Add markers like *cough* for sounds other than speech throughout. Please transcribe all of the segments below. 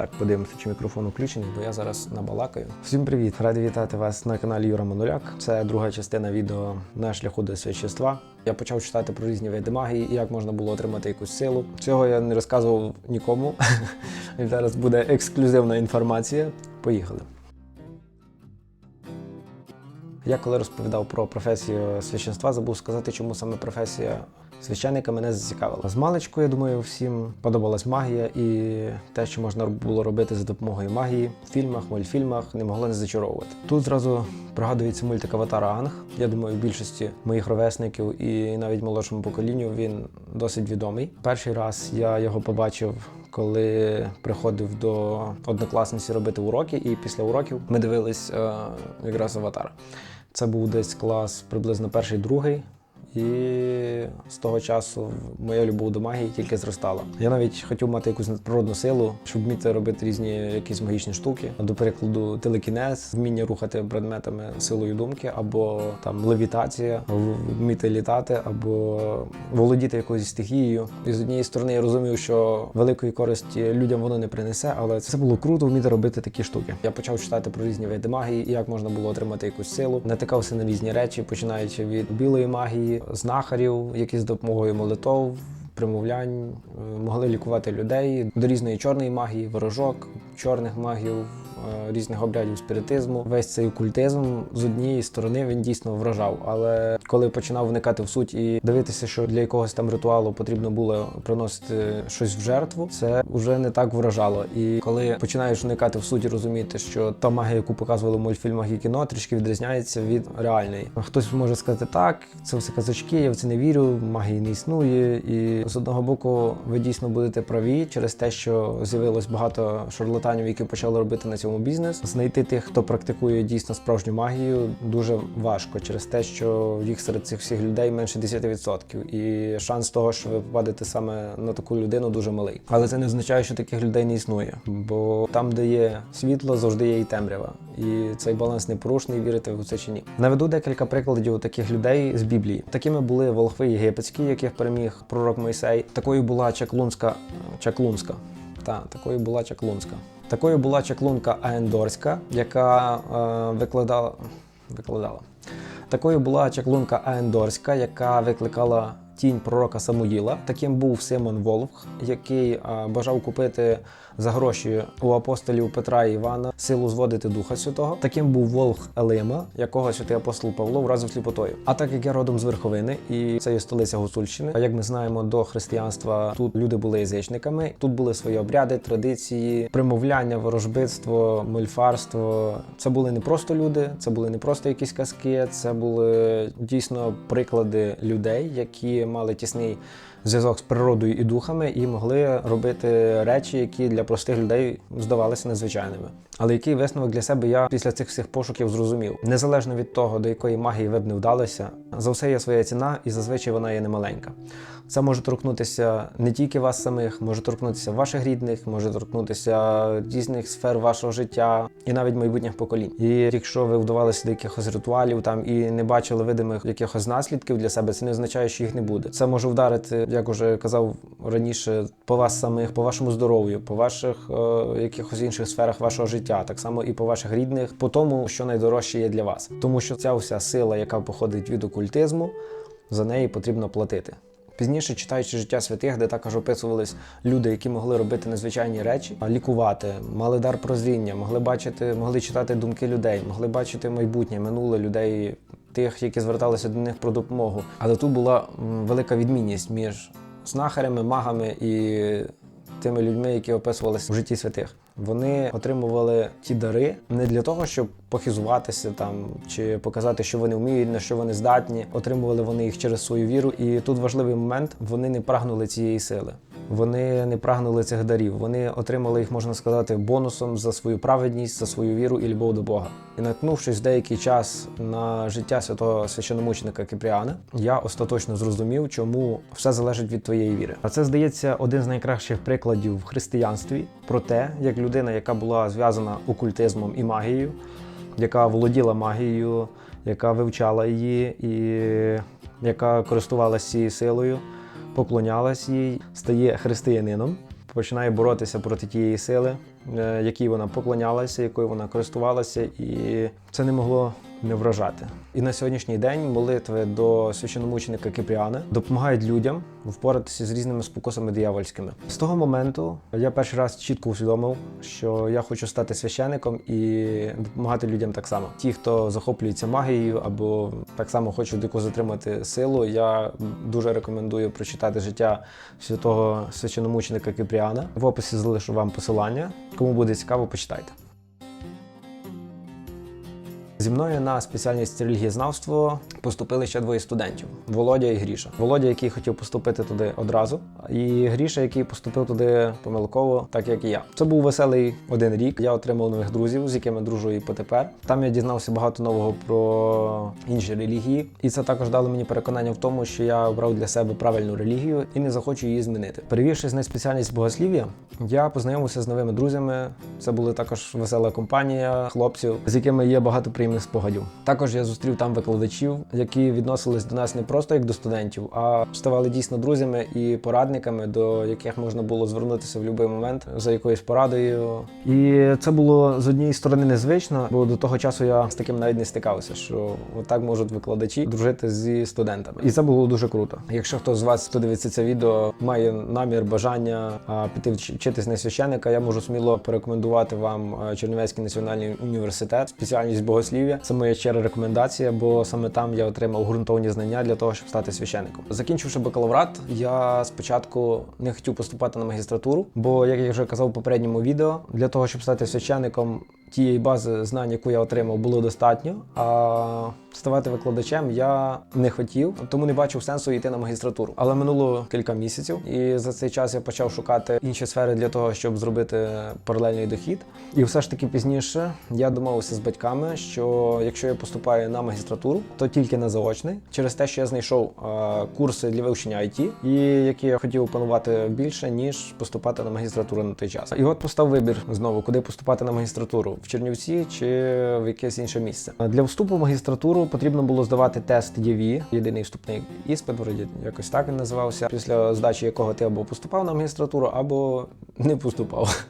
Так, подивимося, чи мікрофон включений, бо я зараз набалакаю. Всім привіт! Радий вітати вас на каналі Юра Мануляк. Це друга частина відео на шляху до свящества. Я почав читати про різні види магії і як можна було отримати якусь силу. Цього я не розказував нікому. *laughs* Зараз буде ексклюзивна інформація. Поїхали. Я коли розповідав про професію священства, забув сказати, чому саме професія священника мене зацікавила. З маличку, я думаю, всім подобалась магія і те, що можна було робити за допомогою магії в фільмах, мультфільмах, не могло не зачаровувати. Тут зразу пригадується мультик Аватар Анг. Я думаю, в більшості моїх ровесників і навіть молодшому поколінню він досить відомий. Перший раз я його побачив. Коли приходив до однокласниці робити уроки, і після уроків ми дивились е, якраз аватар. Це був десь клас приблизно перший, другий. І з того часу моя любов до магії тільки зростала. Я навіть хотів мати якусь надприродну силу, щоб вміти робити різні якісь магічні штуки. До прикладу, телекінез, вміння рухати предметами силою думки, або там левітація, вміти літати, або володіти якоюсь стихією. І з однієї сторони я розумів, що великої користі людям воно не принесе, але це було круто вміти робити такі штуки. Я почав читати про різні види магії як можна було отримати якусь силу. Натикався на різні речі, починаючи від білої магії, знахарів, які з допомогою молитов. Примовлянь е, могли лікувати людей до різної чорної магії, ворожок, чорних магів, різних обрядів спіритизму. Весь цей окультизм з однієї сторони він дійсно вражав. Але коли починав вникати в суть і дивитися, що для якогось там ритуалу потрібно було приносити щось в жертву, це вже не так вражало. І коли починаєш вникати в суть і розуміти, що та магія, яку показували в мультфільмах і кіно, трішки відрізняється від реальної. Хтось може сказати, так, це все казачки, я в це не вірю, магії не існує. І з одного боку, ви дійсно будете праві через те, що з'явилось багато шарлатанів, які почали робити на цьому бізнес. Знайти тих, хто практикує дійсно справжню магію, дуже важко через те, що їх серед цих всіх людей менше 10%. І шанс того, що ви попадете саме на таку людину, дуже малий. Але це не означає, що таких людей не існує, бо там, де є світло, завжди є і темрява. І цей баланс непорушний, вірите в це чи ні. Наведу декілька прикладів таких людей з Біблії. Такими були волхви єгипетські, яких переміг пророк Мойсей. Такою була чаклунська чаклунська. Та, такою була чаклунська. Такою була чаклунка Аендорська, яка е, викладала. викладала. Такою була чаклунка Аендорська, яка викликала тінь пророка Самуїла. Таким був Симон Волх, який бажав купити за гроші у апостолів Петра і Івана силу зводити Духа Святого. Таким був Волх Елима, якого святий апостол Павло вразив сліпотою. А так як я родом з Верховини, і це є столиця Гуцульщини. А як ми знаємо, до християнства тут люди були язичниками. Тут були свої обряди, традиції, примовляння, ворожбитство, мольфарство. Це були не просто люди, це були не просто якісь казки, це були дійсно приклади людей, які мали тісний зв'язок з природою і духами, і могли робити речі, які для простих людей здавалися незвичайними. Але який висновок для себе я після цих всіх пошуків зрозумів, незалежно від того, до якої магії ви б не вдалися, за все є своя ціна, і зазвичай вона є немаленька. Це може торкнутися не тільки вас самих, може торкнутися ваших рідних, може торкнутися різних сфер вашого життя і навіть майбутніх поколінь. І якщо ви вдавалися до якихось ритуалів там і не бачили видимих якихось наслідків для себе, це не означає, що їх не буде. Це може вдарити, як уже казав раніше, по вас самих, по вашому здоров'ю, по ваших е, якихось інших сферах вашого життя, так само і по ваших рідних, по тому, що найдорожче є для вас, тому що ця вся сила, яка походить від окультизму, за неї потрібно платити. Пізніше, читаючи життя святих, де також описувались люди, які могли робити незвичайні речі, лікувати, мали дар прозріння, могли бачити, могли читати думки людей, могли бачити майбутнє, минуле людей, тих, які зверталися до них про допомогу. Але тут була велика відмінність між знахарями, магами і тими людьми, які описувалися в житті святих. Вони отримували ті дари не для того, щоб похизуватися там чи показати, що вони вміють, на що вони здатні. Отримували вони їх через свою віру. І тут важливий момент: вони не прагнули цієї сили. Вони не прагнули цих дарів. Вони отримали їх, можна сказати, бонусом за свою праведність, за свою віру і любов до Бога. І наткнувшись деякий час на життя святого священомученика Кипріана, я остаточно зрозумів, чому все залежить від твоєї віри. А це здається один з найкращих прикладів в християнстві про те, як людина, яка була зв'язана окультизмом і магією, яка володіла магією, яка вивчала її і яка користувалася цією силою, поклонялась їй, стає християнином. починає боротися проти тієї сили, е, якій вона поклонялася, якою вона користувалася, і це не могло не вражати. І на сьогоднішній день молитви до священомученика Кипріана допомагають людям впоратися з різними спокусами диявольськими. З того моменту я перший раз чітко усвідомив, що я хочу стати священником і допомагати людям так само. Ті, хто захоплюється магією або так само хочуть якось затримати силу, я дуже рекомендую прочитати життя святого священомученика Кипріана. В описі залишу вам посилання. Кому буде цікаво, почитайте. Зі мною на спеціальність релігієзнавство поступили ще двоє студентів: Володя і Гріша. Володя, який хотів поступити туди одразу, і Гріша, який поступив туди помилково, так як і я. Це був веселий один рік. Я отримав нових друзів, з якими дружу і потепер. Там я дізнався багато нового про інші релігії, і це також дало мені переконання в тому, що я обрав для себе правильну релігію і не захочу її змінити. Перевівшись на спеціальність богослів'я, я познайомився з новими друзями. Це були також весела компанія хлопців, з якими є багато приємних спогадів. Також я зустрів там викладачів, які відносились до нас не просто як до студентів, а ставали дійсно друзями і порадниками, до яких можна було звернутися в будь-який момент за якоюсь порадою. І це було з однієї сторони незвично, бо до того часу я з таким навіть не стикався, що отак можуть викладачі дружити зі студентами. І це було дуже круто. Якщо хтось з вас, хто дивиться це відео, має намір, бажання піти вчитись на священника, я можу сміло порекомендувати вам а, Чернівецький національний університет, спеціальність богослів'я. Це моя щира рекомендація, бо саме там я отримав ґрунтовні знання для того, щоб стати священником. Закінчивши бакалаврат, я спочатку не хотів поступати на магістратуру, бо як я вже казав у попередньому відео, для того, щоб стати священником, тієї бази знань, яку я отримав, було достатньо. А ставати викладачем я не хотів, тому не бачив сенсу йти на магістратуру. Але минуло кілька місяців, і за цей час я почав шукати інші сфери для того, щоб зробити паралельний дохід. І все ж таки пізніше я домовився з батьками, що якщо я поступаю на магістратуру, то тільки на заочний, через те, що я знайшов курси для вивчення IT, і які я хотів опанувати більше ніж поступати на магістратуру на той час. І от постав вибір знову, куди поступати на магістратуру в Чернівці чи в якесь інше місце. Для вступу в магістратуру потрібно було здавати тест ЄВІ, єдиний вступний іспит, вроді якось так він називався, після здачі якого ти або поступав на магістратуру, або не поступав.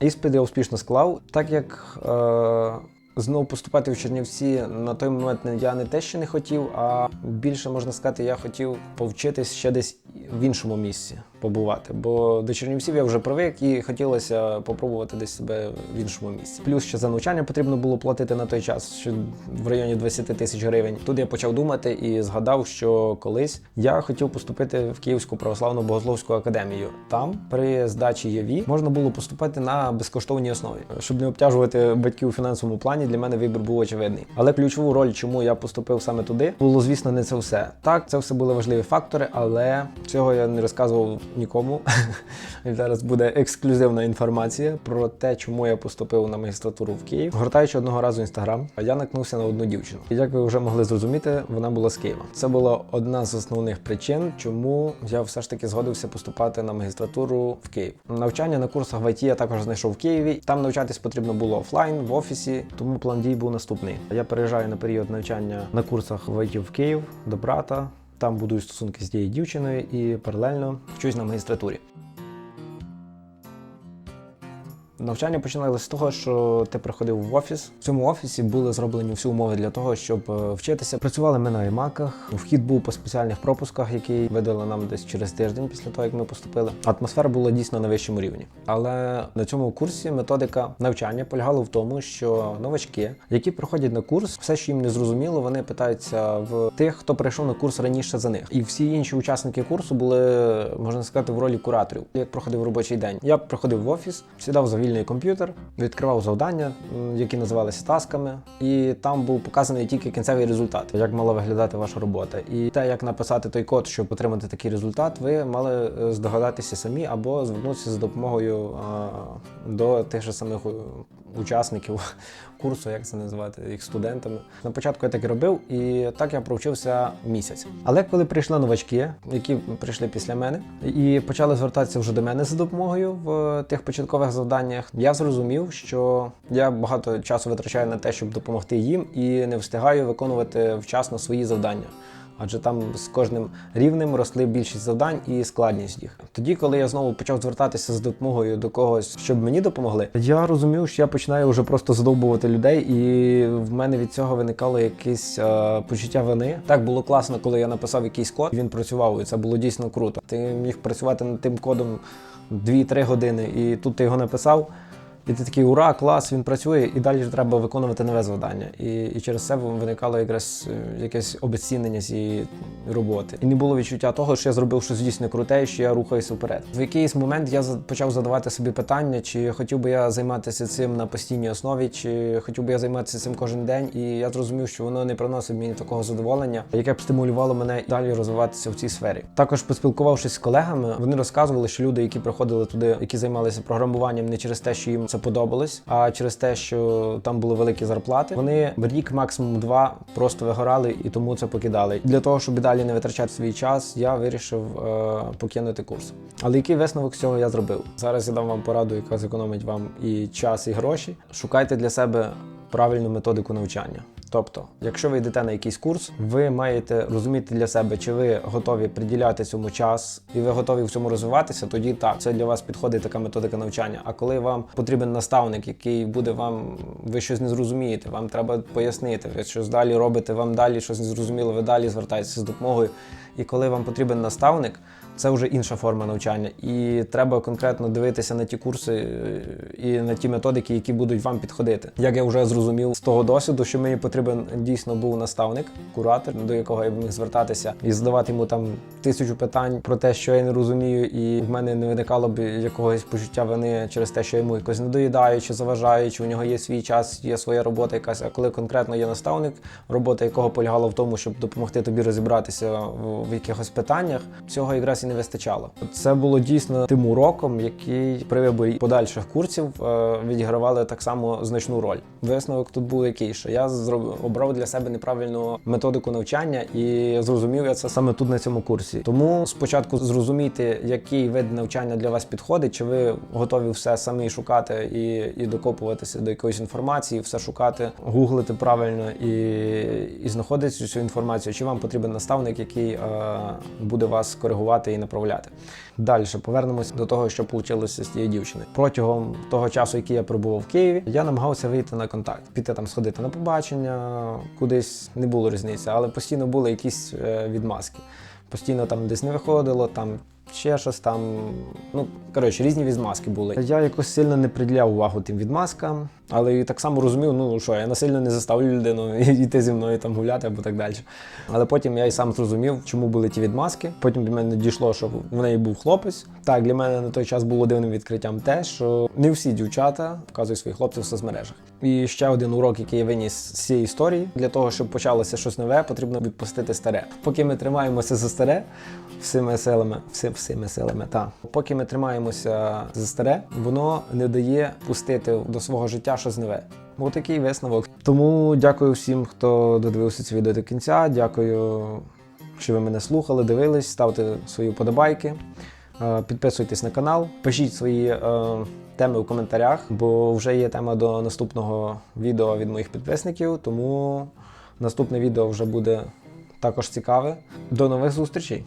Іспит я успішно склав, так як. Е- Знову поступати в Чернівці на той момент я не те, що не хотів, а більше можна сказати, я хотів повчитись ще десь в іншому місці побувати. Бо до Чернівців я вже привик і хотілося попробувати десь себе в іншому місці. Плюс ще за навчання потрібно було платити на той час, що в районі 20 тисяч гривень. Тут я почав думати і згадав, що колись я хотів поступити в Київську православну богословську академію. Там при здачі ЄВІ можна було поступати на безкоштовній основі, щоб не обтяжувати батьків у фінансовому плані. Для мене вибір був очевидний. Але ключову роль, чому я поступив саме туди, було звісно не це все. Так, це все були важливі фактори, але цього я не розказував нікому. *laughs* Зараз буде ексклюзивна інформація про те, чому я поступив на магістратуру в Київ. Гортаючи одного разу інстаграм, я наткнувся на одну дівчину. Як ви вже могли зрозуміти, вона була з Києва. Це була одна з основних причин, чому я все ж таки згодився поступати на магістратуру в Київ. Навчання на курсах в ІТ я також знайшов в Києві. Там навчатись потрібно було офлайн в офісі, тому план дій був наступний. Я переїжджаю на період навчання на курсах в ІТ в Київ до брата. Там будую стосунки з тією дівчиною і паралельно вчусь на магістратурі. Навчання починалося з того, що ти приходив в офіс. В цьому офісі були зроблені всі умови для того, щоб е, вчитися. Працювали ми на аймаках. Вхід був по спеціальних пропусках, які видали нам десь через тиждень після того, як ми поступили. Атмосфера була дійсно на вищому рівні. Але на цьому курсі методика навчання полягала в тому, що новачки, які приходять на курс, все, що їм не зрозуміло, вони питаються в тих, хто прийшов на курс раніше за них. І всі інші учасники курсу були, можна сказати, в ролі кураторів. Як проходив робочий день, я приходив в офіс, сідав за вільний комп'ютер, відкривав завдання, які називалися тасками, і там був показаний тільки кінцевий результат, як мала виглядати ваша робота. І те, як написати той код, щоб отримати такий результат, ви мали е, здогадатися самі або звернутися за допомогою а, до тих же самих е, учасників *laughs* курсу, як це називати, їх студентами. На початку я так і робив, і так я провчився місяць. Але коли прийшли новачки, які прийшли після мене, і почали звертатися вже до мене за допомогою в тих початкових завданнях, я зрозумів, що я багато часу витрачаю на те, щоб допомогти їм, і не встигаю виконувати вчасно свої завдання. Адже там з кожним рівнем росли більшість завдань і складність їх. Тоді, коли я знову почав звертатися з допомогою до когось, щоб мені допомогли, я розумів, що я починаю вже просто задовбувати людей, і в мене від цього виникало якесь е, почуття вини. Так було класно, коли я написав якийсь код, він працював, і це було дійсно круто. Ти міг працювати над тим кодом 2-3 години, і тут ти його написав. І ти такий ура, клас, він працює, і далі ж треба виконувати нове завдання. І, і через це виникало якраз е, якесь обезцінення цієї роботи. І не було відчуття того, що я зробив щось дійсно круте, що я рухаюся вперед. В якийсь момент я почав задавати собі питання, чи хотів би я займатися цим на постійній основі, чи хотів би я займатися цим кожен день. І я зрозумів, що воно не приносить мені такого задоволення, яке б стимулювало мене далі розвиватися в цій сфері. Також поспілкувавшись з колегами, вони розказували, що люди, які приходили туди, які займалися програмуванням не через те, що їм це подобалось, а через те, що там були великі зарплати. Вони рік, максимум два, просто вигорали і тому це покидали. Для того, щоб далі не витрачати свій час, я вирішив е, покинути курс. Але який висновок з цього я зробив? Зараз я дам вам пораду, яка зекономить вам і час, і гроші. Шукайте для себе правильну методику навчання. Тобто, якщо ви йдете на якийсь курс, ви маєте розуміти для себе, чи ви готові приділяти цьому час, і ви готові в цьому розвиватися, тоді так, це для вас підходить така методика навчання. А коли вам потрібен наставник, який буде вам, ви щось не зрозумієте, вам треба пояснити, ви щось далі робите, вам далі щось не зрозуміло, ви далі звертаєтеся з допомогою. І коли вам потрібен наставник, це вже інша форма навчання, і треба конкретно дивитися на ті курси е, і на ті методики, які будуть вам підходити. Як я вже зрозумів з того досвіду, що мені потрібен дійсно був наставник, куратор, до якого я б міг звертатися і задавати йому там тисячу питань про те, що я не розумію, і в мене не виникало б якогось почуття вини через те, що я йому якось не доїдаю, чи заважаю, чи у нього є свій час, є своя робота якась. А коли конкретно є наставник, робота якого полягала в тому, щоб допомогти тобі розібратися в, якихось питаннях, цього якраз і не вистачало. Це було дійсно тим уроком, який при виборі подальших курсів е, відігравали так само значну роль. Висновок тут був який, що я обрав для себе неправильну методику навчання, і зрозумів я це саме тут на цьому курсі. Тому спочатку зрозумійте, який вид навчання для вас підходить, чи ви готові все самі шукати і, і докопуватися до якоїсь інформації, все шукати, гуглити правильно і, і знаходити цю інформацію, чи вам потрібен наставник, який е, буде вас коригувати і направляти. Далі повернемось до того, що вийшло з тією дівчиною. Протягом того часу, який я перебував в Києві, я намагався вийти на контакт, піти там сходити на побачення, кудись не було різниці, але постійно були якісь е, відмазки. Постійно там десь не виходило, там ще щось там. Ну коротше, різні відмазки були. Я якось сильно не приділяв увагу тим відмазкам, але і так само розумів, ну що я насильно не заставлю людину *laughs* йти зі мною там гуляти або так далі. Але потім я і сам зрозумів, чому були ті відмазки. Потім до мене дійшло, що в неї був хлопець. Так, для мене на той час було дивним відкриттям те, що не всі дівчата вказують своїх хлопців в соцмережах. І ще один урок, який я виніс з цієї історії, для того, щоб почалося щось нове, потрібно відпустити старе. Поки ми тримаємося за старе всіми силами, всі, всіми силами, та поки ми тримаємося за старе, воно не дає пустити до свого життя щось нове. Ось такий висновок. Тому дякую всім, хто додивився це відео до кінця. Дякую, що ви мене слухали, дивились, ставте свої вподобайки. Е, Підписуйтесь на канал, пишіть свої е, теми в коментарях, бо вже є тема до наступного відео від моїх підписників, тому наступне відео вже буде також цікаве. До нових зустрічей!